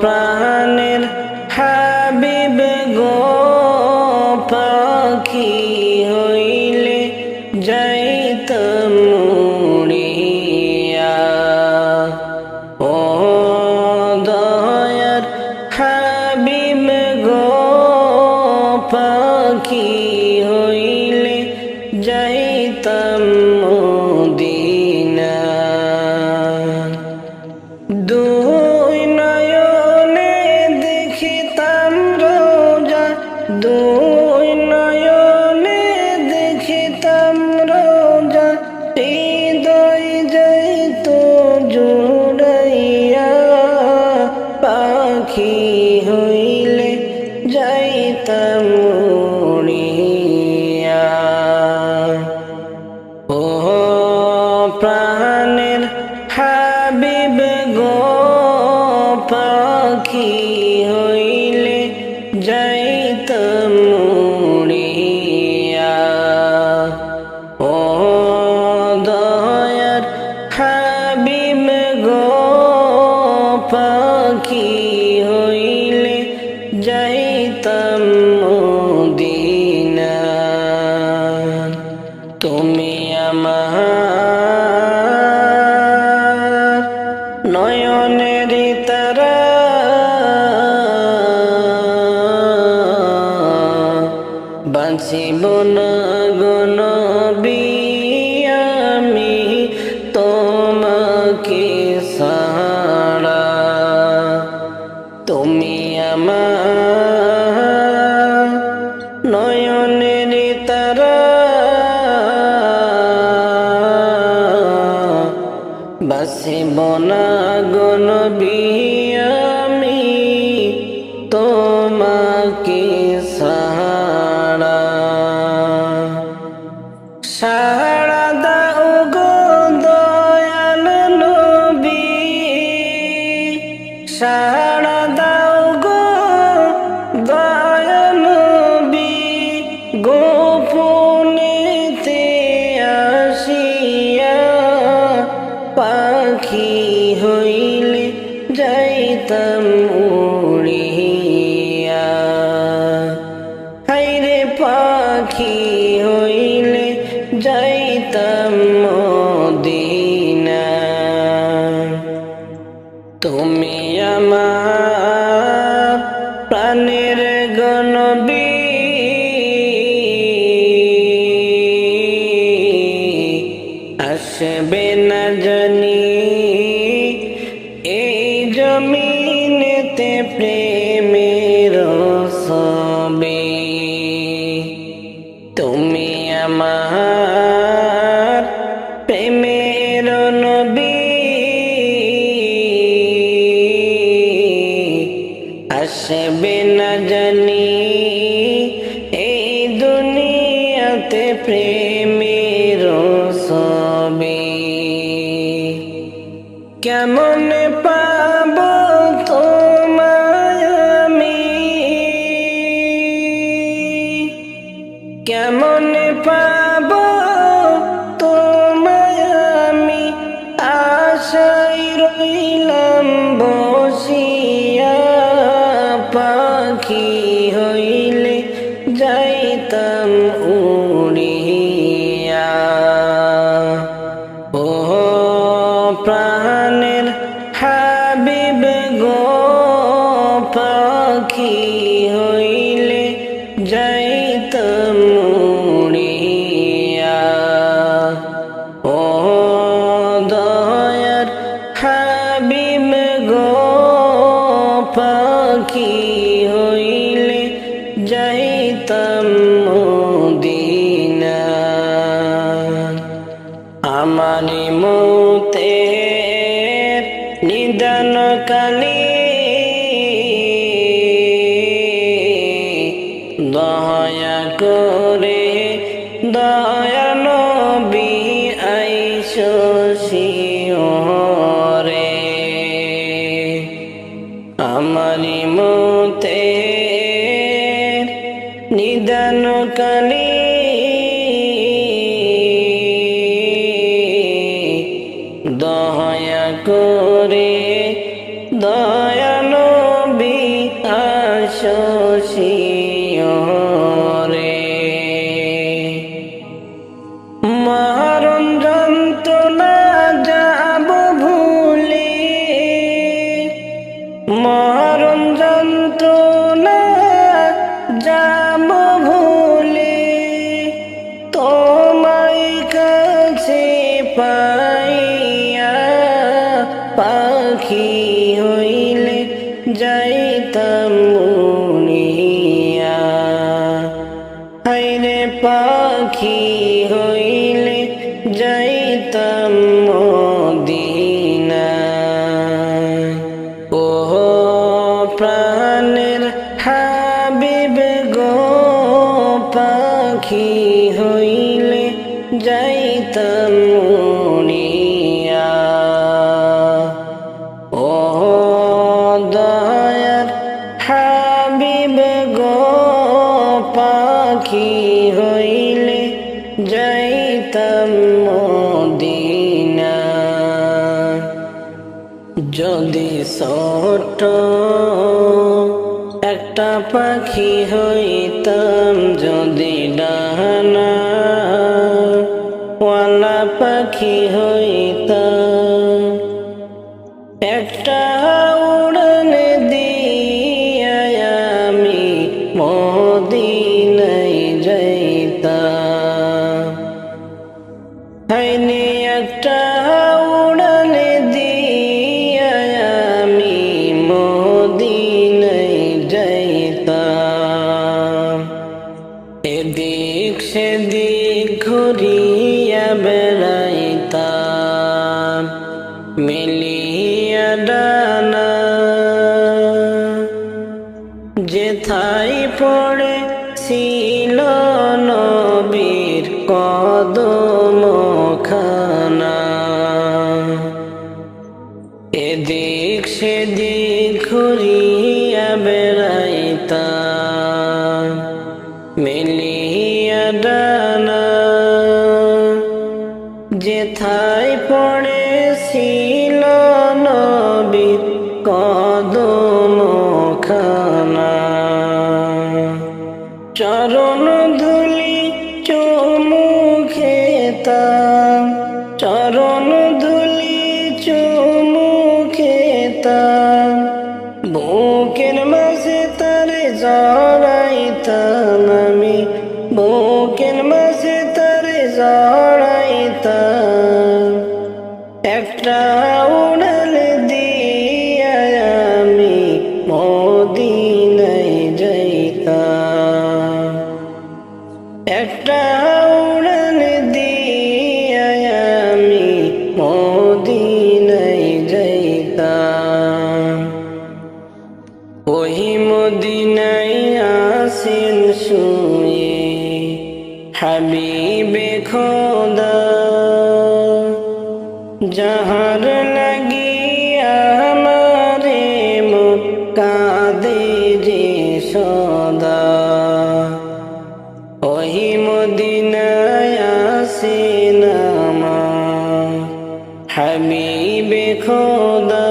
প্রাণের প্রাণের হাবিব গো পাখি হইলে যাইতাম উড়িয়া ও দয়ার হাবিব গো পাখি হইলে যাইতাম বাঁচিব না আমি তোমাকে সারা। তুমি আমার নয়নের তারা। বাসিব না गगन কেমন পাব তোমায় আমি। কেমন পাব তোমায় আমি? আশাই রইলাম বসিয়া পাখি হইলে। আমানি মতের নিদান কালী। দয়া করে দয়া নবী আইস শিওরে। আমারি মতের নিদান কালী রে। মহারঞ্জন তো না যাব ভুলে। মহারঞ্জন তো না যাব ভুলে। তোমায় কাছে পাইয়া পাখি হই পাখি হইলে যাইতাম মদিনা। যদি ছোট একটা পাখি হইতাম যদি ডানা ওয়ালা পাখি হইতাম হাইনি একটা উড়ান দিয়া আমি মদিনাই যাইতাম। এদিক সেদিক ঘুরিয়া বেড়াইতাম, মিলিয়া ডানা যেথাই পড়ে একটা উড়াল দিয়া আমি মদিনাই যাইতাম। একটা উড়াল দিয়া আমি মদিনাই যাইতাম। ওই মদিনাই আসেন শুয়ে হাবিবে খোদা যাহার লাগিয়া আমারে কাদে যে সদা ওই মদিনায় আমার হাবিবে খোদা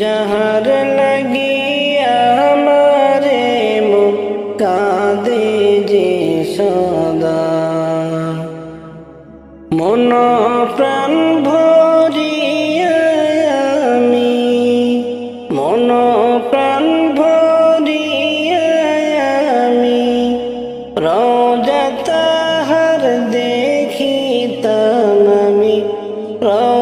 যাহার লাগিয়া আমারে কাদে যে সদা মন প্রাণ ভরিয়া আমি মন প্রাণ ভরিয়া আমি রোজা তাহার দেখিতাম আমি রোজা